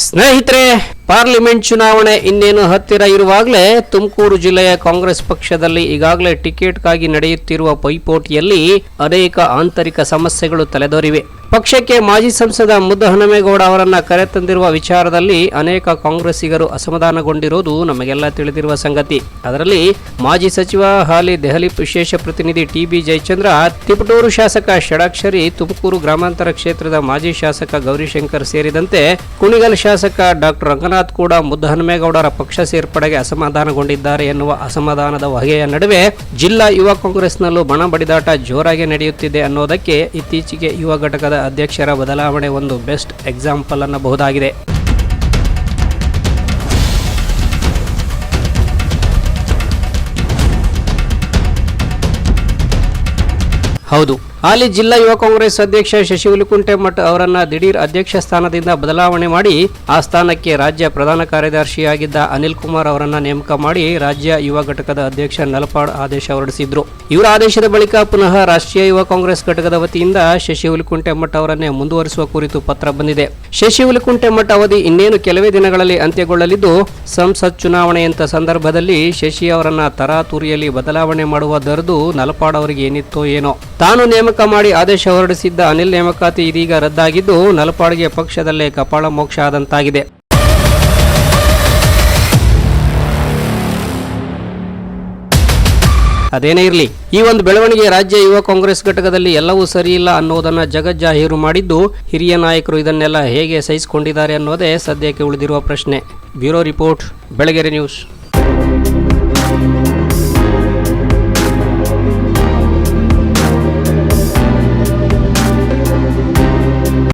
ಸ್ನೇಹಿತರೆ, ಪಾರ್ಲಿಮೆಂಟ್ ಚುನಾವಣೆ ಇನ್ನೇನು ಹತ್ತಿರ ಇರುವಾಗಲೇ ತುಮಕೂರು ಜಿಲ್ಲೆಯ ಕಾಂಗ್ರೆಸ್ ಪಕ್ಷದಲ್ಲಿ ಈಗಾಗಲೇ ಟಿಕೆಟ್ಗಾಗಿ ನಡೆಯುತ್ತಿರುವ ಪೈಪೋಟಿಯಲ್ಲಿ ಅನೇಕ ಆಂತರಿಕ ಸಮಸ್ಯೆಗಳು ತಲೆದೋರಿವೆ. ಪಕ್ಷಕ್ಕೆ ಮಾಜಿ ಸಂಸದ ಮುದ್ದಹನುಮೇಗೌಡ ಅವರನ್ನು ಕರೆತಂದಿರುವ ವಿಚಾರದಲ್ಲಿ ಅನೇಕ ಕಾಂಗ್ರೆಸ್ಸಿಗರು ಅಸಮಾಧಾನಗೊಂಡಿರುವುದು ನಮಗೆಲ್ಲ ತಿಳಿದಿರುವ ಸಂಗತಿ. ಅದರಲ್ಲಿ ಮಾಜಿ ಸಚಿವ ಹಾಲಿ ದೆಹಲಿ ವಿಶೇಷ ಪ್ರತಿನಿಧಿ ಟಿ ಬಿ ಜಯಚಂದ್ರ, ತಿಪಟೂರು ಶಾಸಕ ಷಡಾಕ್ಷರಿ, ತುಮಕೂರು ಗ್ರಾಮಾಂತರ ಕ್ಷೇತ್ರದ ಮಾಜಿ ಶಾಸಕ ಗೌರಿಶಂಕರ್ ಸೇರಿದಂತೆ ಕುಣಿಗಲ್ ಶಾಸಕ ಡಾಕ್ಟರ್ ರಂಗನಾಥ್ ಕೂಡ ಮುದ್ದಹನುಮೇಗೌಡರ ಪಕ್ಷ ಸೇರ್ಪಡೆಗೆ ಅಸಮಾಧಾನಗೊಂಡಿದ್ದಾರೆ ಎನ್ನುವ ಅಸಮಾಧಾನದ ಹೊಗೆಯ ನಡುವೆ ಜಿಲ್ಲಾ ಯುವ ಕಾಂಗ್ರೆಸ್ನಲ್ಲೂ ಬಣ ಬಡಿದಾಟ ಜೋರಾಗಿ ನಡೆಯುತ್ತಿದೆ ಅನ್ನೋದಕ್ಕೆ ಇತ್ತೀಚೆಗೆ ಯುವ ಘಟಕದ ಅಧ್ಯಕ್ಷರ ಬದಲಾವಣೆ ಒಂದು ಬೆಸ್ಟ್ ಎಕ್ಸಾಂಪಲ್ ಅನ್ನಬಹುದಾಗಿದೆ. ಹೌದು. ಹಾಲಿ ಜಿಲ್ಲಾ ಯುವ ಕಾಂಗ್ರೆಸ್ ಅಧ್ಯಕ್ಷ ಶಶಿ ಹುಲಿಕುಂಟೆ ಮಠ ಅವರನ್ನ ದಿಢೀರ್ ಅಧ್ಯಕ್ಷ ಸ್ಥಾನದಿಂದ ಬದಲಾವಣೆ ಮಾಡಿ ಆ ಸ್ಥಾನಕ್ಕೆ ರಾಜ್ಯ ಪ್ರಧಾನ ಕಾರ್ಯದರ್ಶಿಯಾಗಿದ್ದ ಅನಿಲ್ ಕುಮಾರ್ ಅವರನ್ನ ನೇಮಕ ಮಾಡಿ ರಾಜ್ಯ ಯುವ ಘಟಕದ ಅಧ್ಯಕ್ಷ ನಲಪಾಡ್ ಆದೇಶ ಹೊರಡಿಸಿದ್ರು. ಇವರ ಆದೇಶದ ಬಳಿಕ ಪುನಃ ರಾಷ್ಟ್ರೀಯ ಯುವ ಕಾಂಗ್ರೆಸ್ ಘಟಕದ ವತಿಯಿಂದ ಶಶಿ ಹುಲಿಕುಂಟೆ ಮಠ ಅವರನ್ನೇ ಮುಂದುವರಿಸುವ ಕುರಿತು ಪತ್ರ ಬಂದಿದೆ. ಶಶಿ ಹುಲಿಕುಂಟೆ ಮಠ ಅವಧಿ ಇನ್ನೇನು ಕೆಲವೇ ದಿನಗಳಲ್ಲಿ ಅಂತ್ಯಗೊಳ್ಳಲಿದ್ದು, ಸಂಸತ್ ಚುನಾವಣೆಯಂತ ಸಂದರ್ಭದಲ್ಲಿ ಶಶಿ ಅವರನ್ನ ತರಾತುರಿಯಲ್ಲಿ ಬದಲಾವಣೆ ಮಾಡುವ ದರದು ನಲಪಾಡ್ ಅವರಿಗೆ ಏನಿತ್ತೋ ಏನೋ. ತಾನು ನೇಮಕ ಮಾಡಿ ಆದೇಶ ಹೊರಡಿಸಿದ್ದ ಅನಿಲ್ ನೇಮಕಾತಿ ಇದೀಗ ರದ್ದಾಗಿದ್ದು ನಲಪಾಡಿಗೆ ಪಕ್ಷದಲ್ಲೇ ಕಪಾಳ ಮೋಕ್ಷ ಆದಂತಾಗಿದೆ. ಅದೇನೇ ಇರಲಿ, ಈ ಒಂದು ಬೆಳವಣಿಗೆ ರಾಜ್ಯ ಯುವ ಕಾಂಗ್ರೆಸ್ ಘಟಕದಲ್ಲಿ ಎಲ್ಲವೂ ಸರಿಯಿಲ್ಲ ಅನ್ನೋದನ್ನ ಜಗಜ್ಜಾಹೀರು ಮಾಡಿದ್ದು, ಹಿರಿಯ ನಾಯಕರು ಇದನ್ನೆಲ್ಲ ಹೇಗೆ ಸಹಿಸಿಕೊಂಡಿದ್ದಾರೆ ಅನ್ನೋದೇ ಸದ್ಯಕ್ಕೆ ಉಳಿದಿರುವ ಪ್ರಶ್ನೆ. Bureau report, Belagere news.